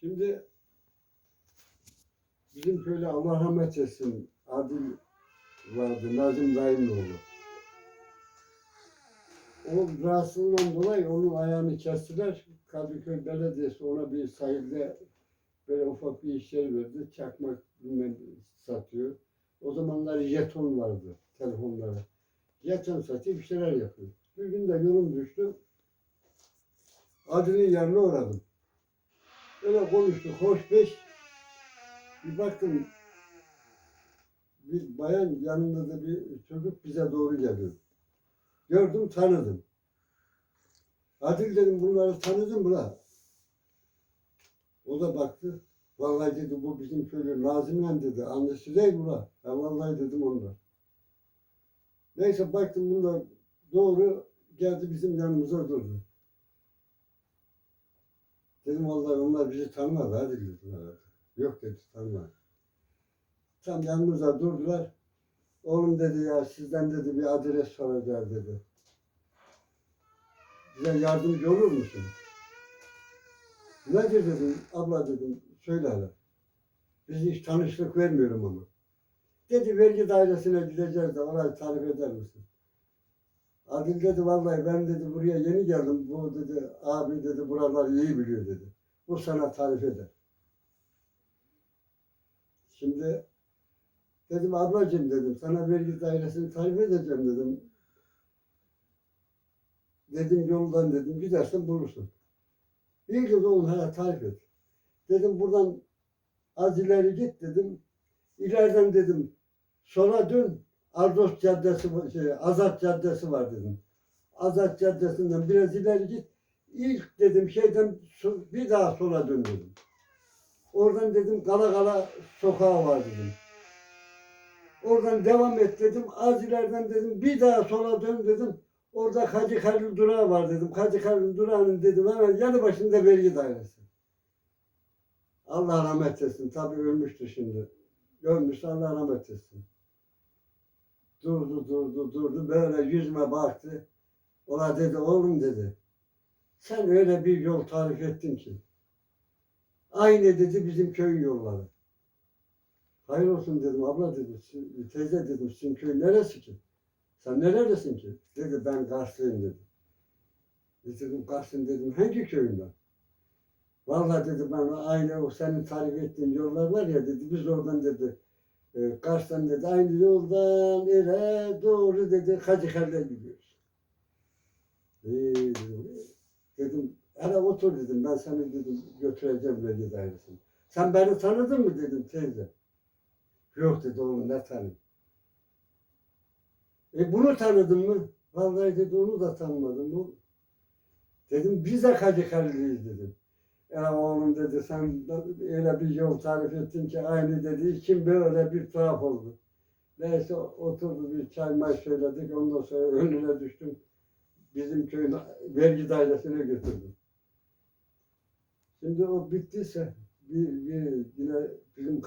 Şimdi bizim köyde Allah rahmet etsin Adil vardı, Nazım dayının oğlu. O rahatsızlığından dolayı onun ayağını kestiler. Kadıköy Belediyesi ona bir sahilde böyle ufak bir iş yeri verdi. Çakmak satıyor. O zamanlar jeton vardı telefonlara. Jeton satıyor bir şeyler yapıyor. Bir gün de yolum düştü. Adil'in yanına uğradım. Öyle konuştuk, hoş beş. Bir baktım, bir bayan yanında da bir çocuk bize doğru geliyor. Gördüm, tanıdım. Adil dedim, bunları tanıdın mı la? O da baktı. Vallahi dedi, bu bizim köylü Nazım'la dedi. Annesi değil mi la? Ha vallahi dedim onlar. Neyse baktım bunlar doğru geldi bizim yanımıza durdu. Dedim vallahi onlar bizi dedim herhalde. Yok dedi tanımaz. Tam yanımıza durdular. Oğlum dedi ya sizden dedi bir adres soracağız dedi. Bize yardımcı olur musun? Nedir dedim, abla dedim, söyle hele. Biz hiç tanışlık vermiyorum ama. Dedi vergi dairesine gideceğiz de orayı tarif eder misin? Adil dedi vallahi ben dedi buraya yeni geldim. Bu dedi abi dedi buraları iyi biliyor dedi. Bu sana tarif eder. Şimdi dedim ablacığım dedim sana vergi dairesini tarif edeceğim dedim. Dedim yoldan dedim gidersen bulursun. İyi dedi oğlum tarif et. Dedim buradan az ileri git dedim. İleriden dedim sola dön. Ardos Caddesi, şey, Azat Caddesi var dedim. Azat Caddesi'nden biraz ileri git. İlk dedim şeyden bir daha sola dön dedim. Oradan dedim Kala Kala sokağı var dedim. Oradan devam et dedim. Az ileriden dedim bir daha sola dön dedim. Orada Hacı Halil durağı var dedim. Hacı Halil durağının dedim hemen yanı başında vergi dairesi. Allah rahmet etsin. Tabii ölmüştü şimdi. Ölmüş Allah rahmet etsin. Durdu durdu durdu böyle yüzüme baktı. Ola dedi oğlum dedi. Sen öyle bir yol tarif ettin ki. Aynı dedi bizim köyün yolları. Hayır olsun dedim abla dedim. "Siz- Teyze dedim sizin köy neresi ki? Sen neredesin ki? Dedi ben Karslıyım dedi. Dedim Kars'ın dedim hangi köyünden? Vallahi dedi ben aynı o senin tarif ettiğin yollar var ya dedi biz oradan dedi e, Kars'tan dedi aynı yoldan ile doğru dedi Hacıkale'ye gidiyoruz. E, dedim hele otur dedim ben seni dedim götüreceğim vergi dairesine. Sen beni tanıdın mı dedim teyze. Yok dedi oğlum ne tanıyım. E bunu tanıdın mı? Vallahi dedi onu da tanımadım. Bu. Dedim biz de Hacıkale'liyiz dedim. Ya oğlum dedi sen öyle bir yol tarif ettin ki aynı dedi. İçim böyle bir tuhaf oldu. Neyse oturdu bir çay may söyledik. Ondan sonra önüne düştüm. Bizim köyün vergi dairesine götürdüm. Şimdi o bittiyse bir, bir yine bizim